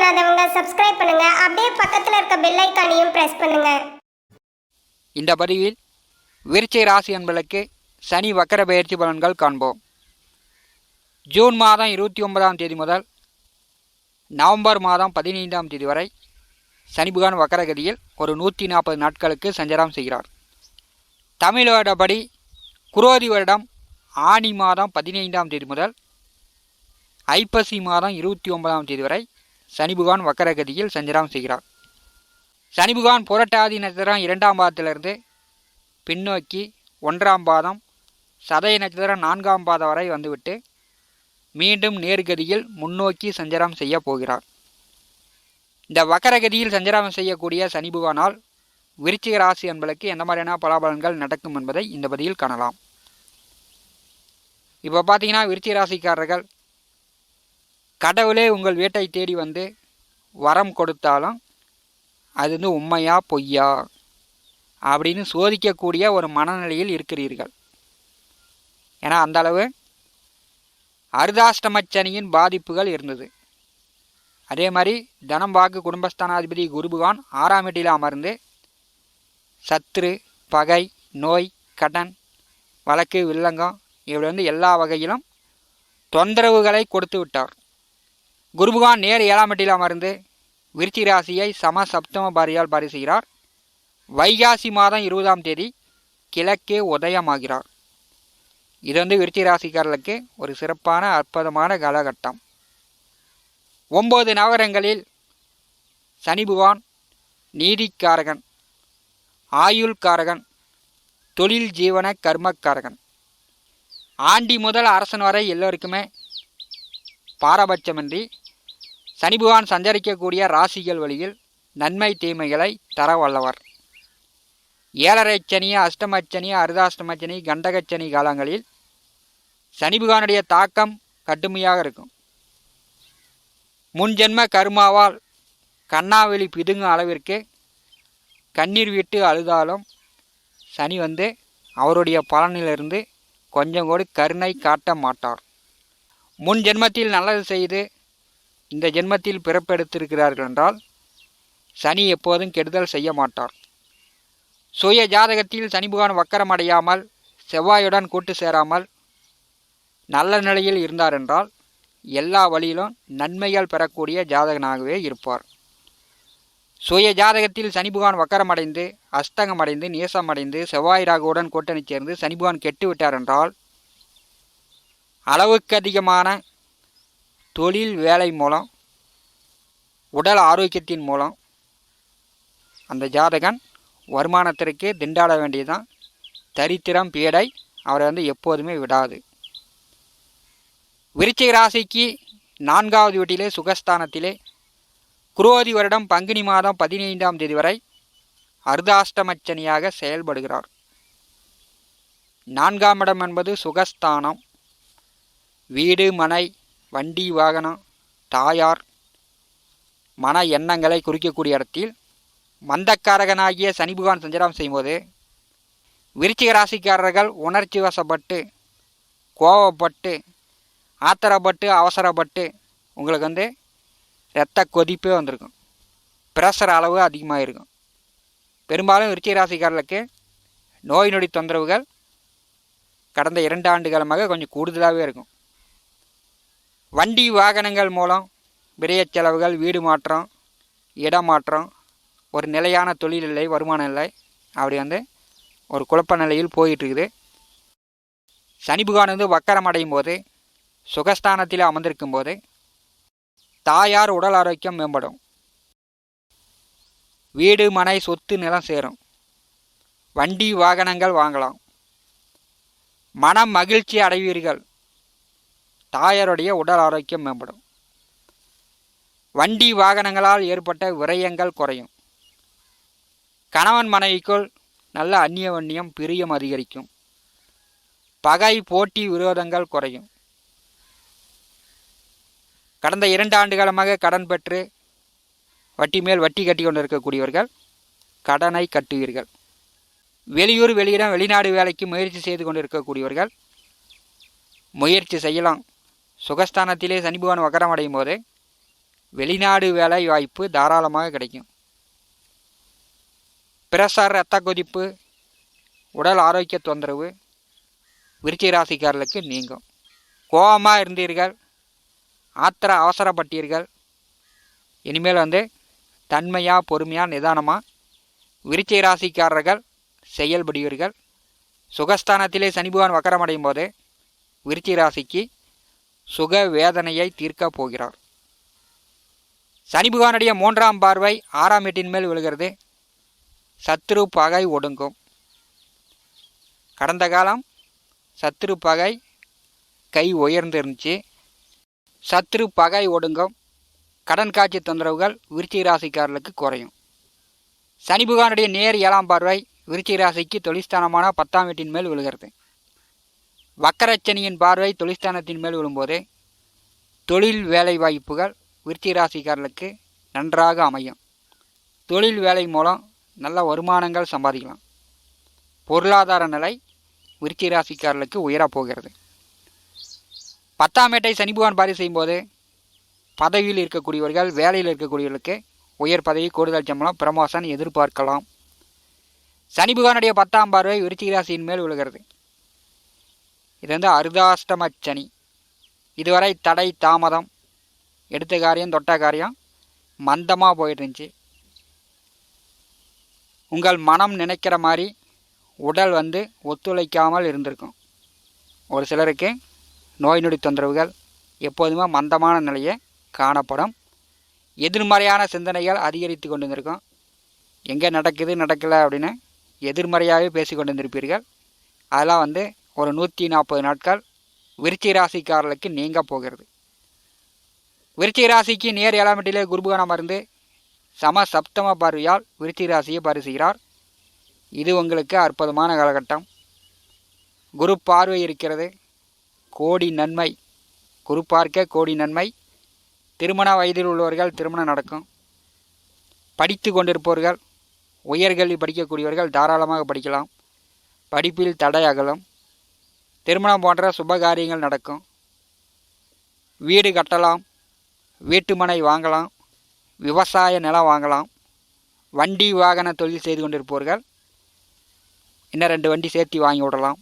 பண்ணாதவங்க சப்ஸ்கிரைப் பண்ணுங்க. அப்படியே பக்கத்தில் இருக்க பெல் ஐக்கானையும் பிரஸ் பண்ணுங்க. இந்த பதிவில் விருச்சை ராசி என்பதற்கு சனி வக்கர பயிற்சி பலன்கள் காண்போம். ஜூன் மாதம் இருபத்தி ஒன்பதாம் தேதி முதல் நவம்பர் மாதம் பதினைந்தாம் தேதி வரை சனி புகான் வக்கரகதியில் ஒரு நூற்றி நாற்பது நாட்களுக்கு சஞ்சாரம் செய்கிறார். தமிழ் வருடப்படி குரோதி வருடம் ஆனி மாதம் பதினைந்தாம் தேதி முதல் ஐப்பசி மாதம் இருபத்தி ஒன்பதாம் தேதி வரை சனிபுகான் வக்கரகதியில் சஞ்சாரம் செய்கிறார். சனிபுகான் புரட்டாதி நட்சத்திரம் இரண்டாம் பாதத்திலிருந்து பின்னோக்கி ஒன்றாம் பாதம் சதய நட்சத்திரம் நான்காம் பாதம் வரை வந்துவிட்டு மீண்டும் நேர்கதியில் முன்னோக்கி சஞ்சாரம் செய்ய போகிறார். இந்த வக்கரகதியில் சஞ்சாரம் செய்யக்கூடிய சனிபுகானால் விருச்சிக ராசி என்பதற்கு எந்த மாதிரியான பலாபலன்கள் நடக்கும் என்பதை இந்த பதியில் காணலாம். இப்போ பார்த்தீங்கன்னா விருச்சிக ராசிக்காரர்கள் கடவுளே உங்கள் வீட்டை தேடி வந்து வரம் கொடுத்தாலும் அது வந்து உண்மையா பொய்யா அப்படின்னு சோதிக்கக்கூடிய ஒரு மனநிலையில் இருக்கிறீர்கள். ஏன்னா அந்தளவு அருதாஷ்டமச்சனியின் பாதிப்புகள் இருந்தது. அதே மாதிரி தனம் வாக்கு குடும்பஸ்தானாதிபதி குருபகான் ஆறாம் வீட்டில் அமர்ந்து சத்ரு பகை நோய் கடன் வழக்கு வில்லங்கம் இவர் வந்து எல்லா வகையிலும் தொந்தரவுகளை கொடுத்து விட்டார். குருபகான் நேர் ஏழாம் அமர்ந்து விருச்சி ராசியை சம சப்தம பாரியால் பாரி செய்கிறார். வைகாசி மாதம் இருபதாம் தேதி கிழக்கே உதயமாகிறார். இது வந்து விருச்சி ராசிக்காரர்களுக்கு ஒரு சிறப்பான அற்புதமான காலகட்டம். ஒம்பது நகரங்களில் சனி பகவான் நீதிக்காரகன் ஆயுள்காரகன் தொழில் ஜீவன கர்மக்காரகன். ஆண்டி முதல் அரசன் வரை எல்லோருக்குமே பாரபட்சமின்றி சனிபகவான் சஞ்சரிக்கக்கூடிய ராசிகள் வழியில் நன்மை தீமைகளை தர வல்லவர். ஏழரை சனி அஷ்டமச்சனி அர்தாஷ்டமச்சனி கண்டகச்சனி காலங்களில் சனிபகவானுடைய தாக்கம் கடுமையாக இருக்கும். முன்ஜென்ம கருமாவால் கண்ணாவெளி பிதுங்கும் அளவிற்கு கண்ணீர் விட்டு அழுதாலும் சனி வந்து அவருடைய பலனிலிருந்து கொஞ்சம் கூட கருணை காட்ட மாட்டார். முன் ஜென்மத்தில் நல்லது செய்து இந்த ஜென்மத்தில் பிறப்பெடுத்திருக்கிறார்கள் என்றால் சனி எப்போதும் கெடுதல் செய்ய மாட்டார். சுய ஜாதகத்தில் சனிபுகான் வக்கரம் அடையாமல் செவ்வாயுடன் கூட்டு சேராமல் நல்ல நிலையில் இருந்தார் என்றால் எல்லா வழியிலும் நன்மைகள் பெறக்கூடிய ஜாதகனாகவே இருப்பார். சுய ஜாதகத்தில் சனி வக்கரமடைந்து அஸ்தங்கமடைந்து நேசமடைந்து செவ்வாய் ராகுவுடன் கூட்டணி சேர்ந்து சனிபுகான் கெட்டு விட்டார் என்றால் அளவுக்கு அதிகமான தொழில் வேலை மூலம் உடல் ஆரோக்கியத்தின் மூலம் அந்த ஜாதகன் வருமானத்திற்கு திண்டாட வேண்டியதுதான். தரித்திரம் பீடை அவரை வந்து எப்போதுமே விடாது. விருச்சிக ராசிக்கு நான்காவது வீட்டிலே சுகஸ்தானத்திலே குரோதி வருடம் பங்குனி மாதம் பதினைந்தாம் தேதி வரை அர்தாஷ்டமச்சனியாக செயல்படுகிறார். நான்காம் இடம் என்பது சுகஸ்தானம். வீடு மனை வண்டி வாகனம் தாயார் மன எண்ணங்களை குறிக்கக்கூடிய இடத்தில் மந்தக்காரகனாகிய சனிபகவான் சஞ்சாரம் செய்யும்போது விருச்சிக ராசிக்காரர்கள் உணர்ச்சி வசப்பட்டு கோவப்பட்டு ஆத்திரப்பட்டு அவசரப்பட்டு உங்களுக்கு வந்து இரத்த கொதிப்பே வந்திருக்கும். பிரஷர் அளவு அதிகமாக இருக்கும் பெரும்பாலும் விருச்சிக ராசிக்காரர்களுக்கு நோய் நொடி தொந்தரவுகள் கடந்த இரண்டு ஆண்டு காலமாக கொஞ்சம் கூடுதலாகவே இருக்கும். வண்டி வாகனங்கள் மூலம் விரயச் செலவுகள் வீடு மாற்றம் இடமாற்றம் ஒரு நிலையான தொழில் இல்லை வருமானம் இல்லை அப்படி வந்து ஒரு குழப்ப நிலையில் போயிட்டுருக்குது. சனி புகான் வந்து வக்கரம் அடையும் போது சுகஸ்தானத்தில் அமர்ந்திருக்கும் போது தாயார் உடல் ஆரோக்கியம் மேம்படும். வீடு மனை சொத்து நிலம் சேரும். வண்டி வாகனங்கள் வாங்கலாம். மனம் மகிழ்ச்சி அடைவீர்கள். தாயாருடைய உடல் ஆரோக்கியம் மேம்படும். வண்டி வாகனங்களால் ஏற்பட்ட விரயங்கள் குறையும். கணவன் மனைவிக்குள் நல்ல அந்நியவண்ணியம் பிரியம் அதிகரிக்கும். பகை போட்டி விரோதங்கள் குறையும். கடந்த இரண்டு ஆண்டு காலமாக கடன் பெற்று வட்டி மேல் வட்டி கட்டி கொண்டு இருக்கக்கூடியவர்கள் கடனை கட்டுவீர்கள். வெளியூர் வெளியிடம் வெளிநாடு வேலைக்கு முயற்சி செய்து கொண்டு இருக்கக்கூடியவர்கள் முயற்சி செய்யலாம். சுகஸ்தானத்திலே சனி பகவான் வக்கரம் அடையும் போது வெளிநாடு வேலை வாய்ப்பு தாராளமாக கிடைக்கும். பிரசார் ரத்த கொதிப்பு உடல் ஆரோக்கிய தொந்தரவு விருச்சிக ராசிக்காரர்களுக்கு நீங்கும். கோபமாக இருந்தீர்கள் ஆத்திர அவசரப்பட்டீர்கள் இனிமேல் வந்து தன்மையாக பொறுமையாக நிதானமாக விருச்சிக ராசிக்காரர்கள் செயல்படுவீர்கள். சுகஸ்தானத்திலே சனிபகவான் வக்கரமடையும் போது விருச்சிக ராசிக்கு சுக வேதனையை தீர்க்கப் போகிறார். சனிபுகானுடைய மூன்றாம் பார்வை ஆறாம் வீட்டின் மேல் விழுகிறது. சத்ரு பகை ஒடுங்கும். கடந்த காலம் சத்ரு பகை கை உயர்ந்திருந்துச்சு. சத்ரு பகை ஒடுங்கும். கடன் காட்சி தொந்தரவுகள் விருச்சிக ராசிக்காரர்களுக்கு குறையும். சனி பகவானுடைய நேர் ஏழாம் பார்வை விருச்சிக ராசிக்கு தொழிற்ஸ்தானமான பத்தாம் வீட்டின் மேல் விழுகிறது. வக்கரச்சனியின் பார்வை தொழிற்ஸ்தானத்தின் மேல் விழும்போது தொழில் வேலை வாய்ப்புகள் விருச்சிக ராசிக்காரர்களுக்கு நன்றாக அமையும். தொழில் வேலை மூலம் நல்ல வருமானங்கள் சம்பாதிக்கலாம். பொருளாதார நிலை விருத்தி ராசிக்காரர்களுக்கு உயரப் போகிறது. பத்தாம் ஏட்டை சனி பகவான் பாரி செய்யும்போது பதவியில் இருக்கக்கூடியவர்கள் வேலையில் இருக்கக்கூடியவர்களுக்கு உயர் பதவி கூடுதல் சம்பளம் ப்ரமோஷன் எதிர்பார்க்கலாம். சனிபகவானுடைய பத்தாம் பார்வை விருச்சிக ராசியின் மேல் விழுகிறது. இது வந்து அர்தாஷ்டம சனி இதுவரை தடை தாமதம் எடுத்த காரியம் தொட்ட காரியம் மந்தமாக போயிட்டுருந்துச்சு உங்கள் மனம் நினைக்கிற மாதிரி உடல் வந்து ஒத்துழைக்காமல் இருந்திருக்கும். ஒரு சிலருக்கு நோய் நொடி தொந்தரவுகள் எப்போதுமே மந்தமான நிலையே காணப்படும். எதிர்மறையான சிந்தனைகள் அதிகரித்து கொண்டு வந்திருக்கும் எங்கே நடக்குது நடக்கலை அப்படின்னு எதிர்மறையாகவே பேசி கொண்டு வந்திருப்பீர்கள் அதெல்லாம் வந்து ஒரு நூற்றி நாற்பது நாட்கள் விருச்சிக ராசிக்காரர்களுக்கு நீங்க போகிறது. விருச்சிக ராசிக்கு நேர் ஏழாமட்டிலே குருபகனம் இருந்து சம சப்தம பார்வையால் விருச்சிக ராசியை பரிசுகிறார் இது உங்களுக்கு அற்புதமான காலகட்டம். குரு பார்வை இருக்கிறது. கோடி நன்மை. குரு பார்க்க கோடி நன்மை. திருமண வயதில் உள்ளவர்கள் திருமணம் நடக்கும். படித்து கொண்டிருப்பவர்கள் உயர்கல்வி படிக்கக்கூடியவர்கள் தாராளமாக படிக்கலாம். படிப்பில் தடை அகலும். திருமணம் போன்ற சுப காரியங்கள் நடக்கும். வீடு கட்டலாம் வீட்டுமனை வாங்கலாம் விவசாய நிலம் வாங்கலாம் வண்டி வாகன தொழில் செய்து கொண்டிருப்பவர்கள் இன்னும் ரெண்டு வண்டி சேர்த்து வாங்கி விடலாம்.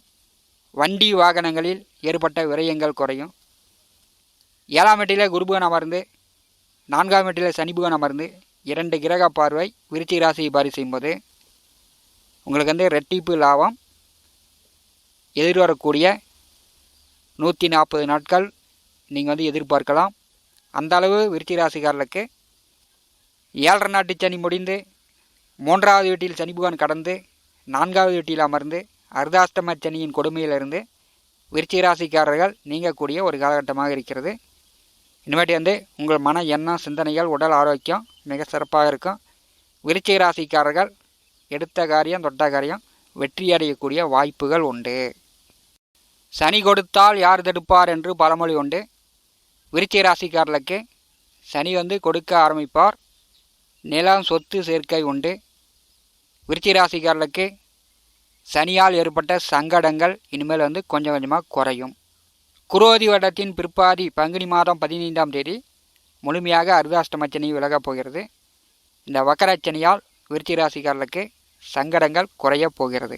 வண்டி வாகனங்களில் ஏற்பட்ட விரயங்கள் குறையும். ஏழாம் வீட்டிலே குருபுகன் அமர்ந்து நான்காம் வீட்டிலே சனிபுகன் அமர்ந்து இரண்டு கிரக பார்வை விருச்சிக ராசியை பாரி செய்யும்போது உங்களுக்கு வந்து ரெட்டிப்பு லாபம் எதிர்வரக்கூடிய நூற்றி நாற்பது நாட்கள் நீங்கள் வந்து எதிர்பார்க்கலாம். அந்த அளவு விருச்சிக ராசிக்காரர்களுக்கு ஏழரை நாட்டு சனி முடிந்து மூன்றாவது வீட்டில் சனி புகான் கடந்து நான்காவது வீட்டில் அமர்ந்து அர்தாஷ்டம சனியின் கொடுமையிலிருந்து விருச்சிக ராசிக்காரர்கள் நீங்கக்கூடிய ஒரு காலகட்டமாக இருக்கிறது. இனிமேட்டு வந்து உங்கள் மன எண்ணம் சிந்தனைகள் உடல் ஆரோக்கியம் மிக சிறப்பாக இருக்கும். விருச்சிக ராசிக்காரர்கள் எடுத்த காரியம் தொட்ட காரியம் வெற்றியடையக்கூடிய வாய்ப்புகள் உண்டு. சனி கொடுத்தால் யார் தடுப்பார் என்று பழமொழி உண்டு. விருச்சிக ராசிக்காரர்களுக்கு சனி வந்து கொடுக்க ஆரம்பிப்பார். நிலம் சொத்து சேர்க்கை உண்டு. விருச்சிக ராசிக்காரர்களுக்கு சனியால் ஏற்பட்ட சங்கடங்கள் இனிமேல் வந்து கொஞ்சம் கொஞ்சமாக குறையும். குரோதி வருடத்தின் பிற்பாதி பங்குனி மாதம் பதினைந்தாம் தேதி முழுமையாக அர்த்தாஷ்டமச்சனி விலகப் போகிறது. இந்த வக்கரச்சனியால் விருச்சிக ராசிக்காரர்களுக்கு சங்கடங்கள் குறையப் போகிறது.